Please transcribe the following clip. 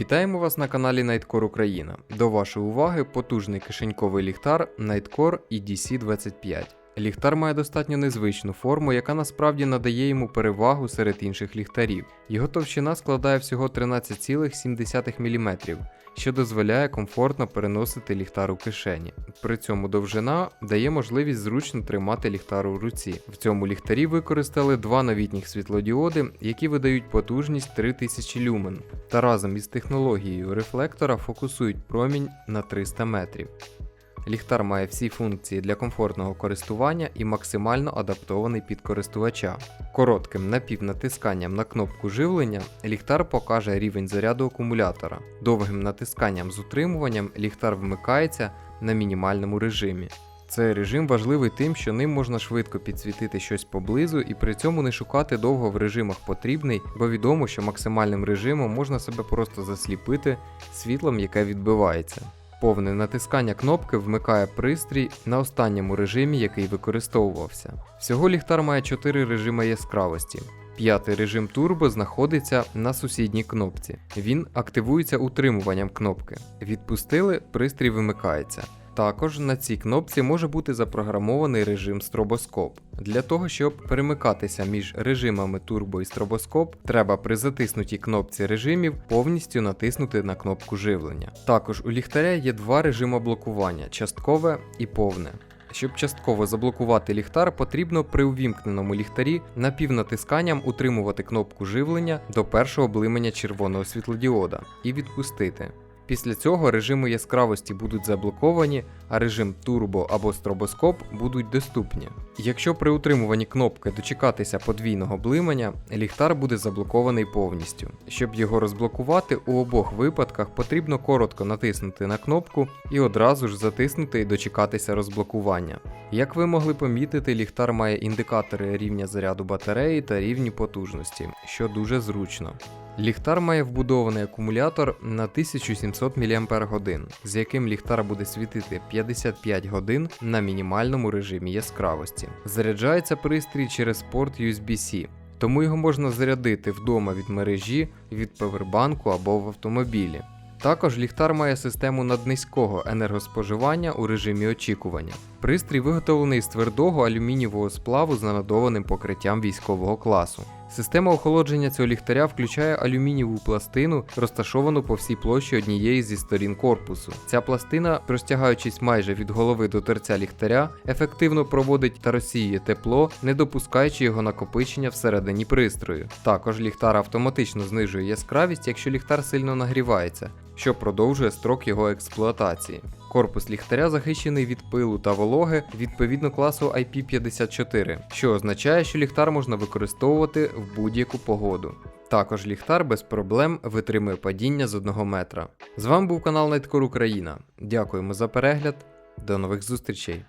Вітаємо вас на каналі Nightcore Україна. До вашої уваги потужний кишеньковий ліхтар Nightcore EDC25. Ліхтар має достатньо незвичну форму, яка насправді надає йому перевагу серед інших ліхтарів. Його товщина складає всього 13,7 мм, що дозволяє комфортно переносити ліхтар у кишені. При цьому довжина дає можливість зручно тримати ліхтар у руці. В цьому ліхтарі використали два новітніх світлодіоди, які видають потужність 3000 люмен, та разом із технологією рефлектора фокусують промінь на 300 метрів. Ліхтар має всі функції для комфортного користування і максимально адаптований під користувача. Коротким напівнатисканням на кнопку живлення ліхтар покаже рівень заряду акумулятора. Довгим натисканням з утримуванням ліхтар вмикається на мінімальному режимі. Цей режим важливий тим, що ним можна швидко підсвітити щось поблизу і при цьому не шукати довго в режимах потрібний, бо відомо, що максимальним режимом можна себе просто засліпити світлом, яке відбивається. Повне натискання кнопки вмикає пристрій на останньому режимі, який використовувався. Всього ліхтар має 4 режими яскравості. П'ятий режим турбо знаходиться на сусідній кнопці. Він активується утримуванням кнопки. Відпустили, пристрій вимикається. Також на цій кнопці може бути запрограмований режим стробоскоп. Для того, щоб перемикатися між режимами турбо і стробоскоп, треба при затиснутій кнопці режимів повністю натиснути на кнопку живлення. Також у ліхтаря є два режими блокування часткове і повне. Щоб частково заблокувати ліхтар, потрібно при увімкненому ліхтарі напівнатисканням утримувати кнопку живлення до першого блимання червоного світлодіода і відпустити. Після цього режими яскравості будуть заблоковані, а режим турбо або стробоскоп будуть доступні. Якщо при утримуванні кнопки дочекатися подвійного блимання, ліхтар буде заблокований повністю. Щоб його розблокувати, у обох випадках потрібно коротко натиснути на кнопку і одразу ж затиснути і дочекатися розблокування. Як ви могли помітити, ліхтар має індикатори рівня заряду батареї та рівні потужності, що дуже зручно. Ліхтар має вбудований акумулятор на 1700 мАч, з яким ліхтар буде світити 55 годин на мінімальному режимі яскравості. Заряджається пристрій через порт USB-C, тому його можна зарядити вдома від мережі, від павербанку або в автомобілі. Також ліхтар має систему наднизького енергоспоживання у режимі очікування. Пристрій виготовлений з твердого алюмінієвого сплаву з нанадованим покриттям військового класу. Система охолодження цього ліхтаря включає алюмінієву пластину, розташовану по всій площі однієї зі сторін корпусу. Ця пластина, простягаючись майже від голови до торця ліхтаря, ефективно проводить та розсіює тепло, не допускаючи його накопичення всередині пристрою. Також ліхтар автоматично знижує яскравість, якщо ліхтар сильно нагрівається, що продовжує строк його експлуатації. Корпус ліхтаря захищений від пилу та вологи відповідно класу IP54, що означає, що ліхтар можна використовувати в будь-яку погоду. Також ліхтар без проблем витримує падіння з 1 метра. З вами був канал Найткор Україна. Дякуємо за перегляд. До нових зустрічей!